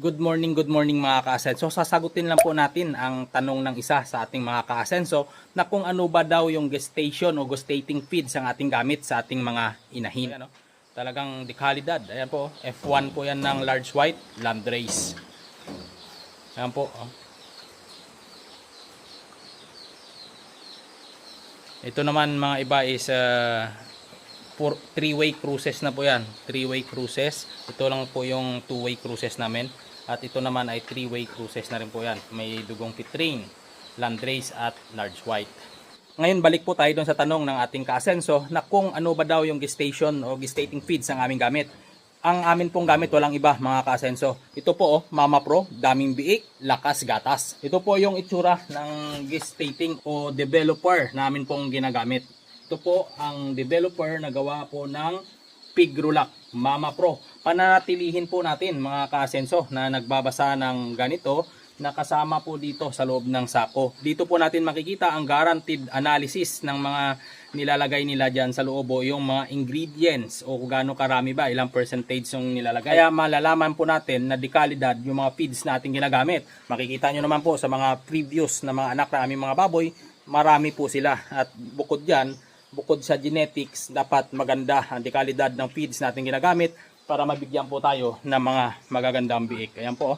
Good morning, good morning mga ka-asenso. Sasagutin lang po natin ang tanong ng isa sa ating mga ka-asenso na kung ano ba daw yung gestation o gestating feeds ang ating gamit sa ating mga inahin. Ano? Talagang dekalidad. Ayan po, F1 po yan ng large white, landrace. Ayan po. Oh. Ito naman mga iba is uh, three-way cruises na po yan. Three-way cruises. Ito lang po yung two-way cruises namin. At ito naman ay three-way cruises na rin po yan. May dugong pitring, landrace at large white. Ngayon balik po tayo dun sa tanong ng ating kaasenso na kung ano ba daw yung gestation o gestating feeds ang aming gamit. Ang amin pong gamit walang iba mga kaasenso. Ito po oh, Mama Pro, daming biik, lakas gatas. Ito po yung itsura ng gestating o developer namin pong ginagamit. Ito po ang developer na gawa po ng Pigrulac Mama Pro. Panatilihin po natin mga kaasenso na nagbabasa ng ganito na kasama po dito sa loob ng sako. Dito po natin makikita ang guaranteed analysis ng mga nilalagay nila dyan sa loob o yung mga ingredients o kung gaano karami ba, ilang percentage yung nilalagay. Kaya malalaman po natin na dekalidad yung mga feeds na ating ginagamit. Makikita nyo naman po sa mga previous na mga anak na aming mga baboy, marami po sila. At bukod dyan, bukod sa genetics, dapat maganda ang dekalidad ng feeds natin ginagamit para mabigyan po tayo ng mga magagandang biik. Ayan po.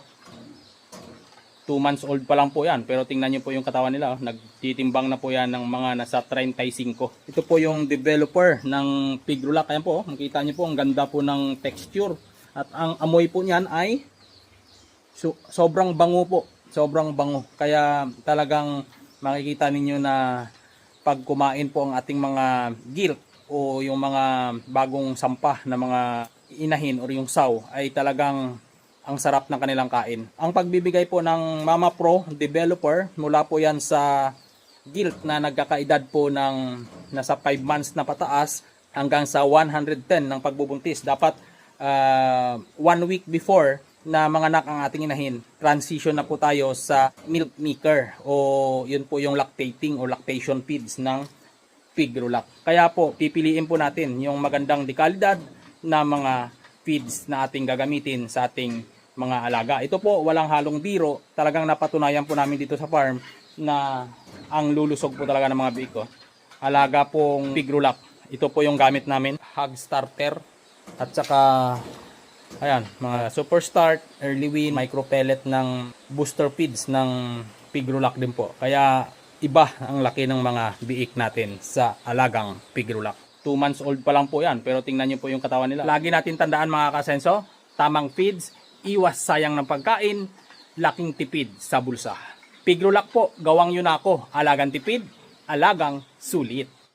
2 months old pa lang po yan. Pero tingnan nyo po yung katawan nila. oh. Nagtitimbang na po yan ng mga nasa 35. Ito po yung developer ng Pigrulac. Ayan po. oh. Makita nyo po ang ganda po ng texture. At ang amoy po niyan ay so, sobrang bango po. Sobrang bango. Kaya talagang makikita ninyo na pag kumain po ang ating mga gilt o yung mga bagong sampah na mga inahin o yung saw ay talagang ang sarap ng kanilang kain. Ang pagbibigay po ng Mama Pro developer mula po yan sa gilt na nagkakaedad po ng nasa 5 months na pataas hanggang sa 110 ng pagbubuntis. Dapat uh, one week before na manganak ang ating inahin, transition na po tayo sa milk maker o yun po yung lactating o lactation feeds ng Pigrulac. Kaya po, pipiliin po natin yung magandang dekalidad na mga feeds na ating gagamitin sa ating mga alaga. Ito po, walang halong biro. Talagang napatunayan po namin dito sa farm na ang lulusog po talaga ng mga biik ko. Alaga pong Pigrulac. Ito po yung gamit namin. Hog starter. At saka, ayan, mga super start, early win, micro pellet ng booster feeds ng Pigrulac din po. Kaya, iba ang laki ng mga biik natin sa alagang Pigrulac. 2 months old pa lang po yan, pero tingnan nyo po yung katawan nila. Lagi natin tandaan mga kasenso, tamang feeds, iwas sayang ng pagkain, laking tipid sa bulsa. Pigrulac po, gawang yun ako, alagang tipid, alagang sulit.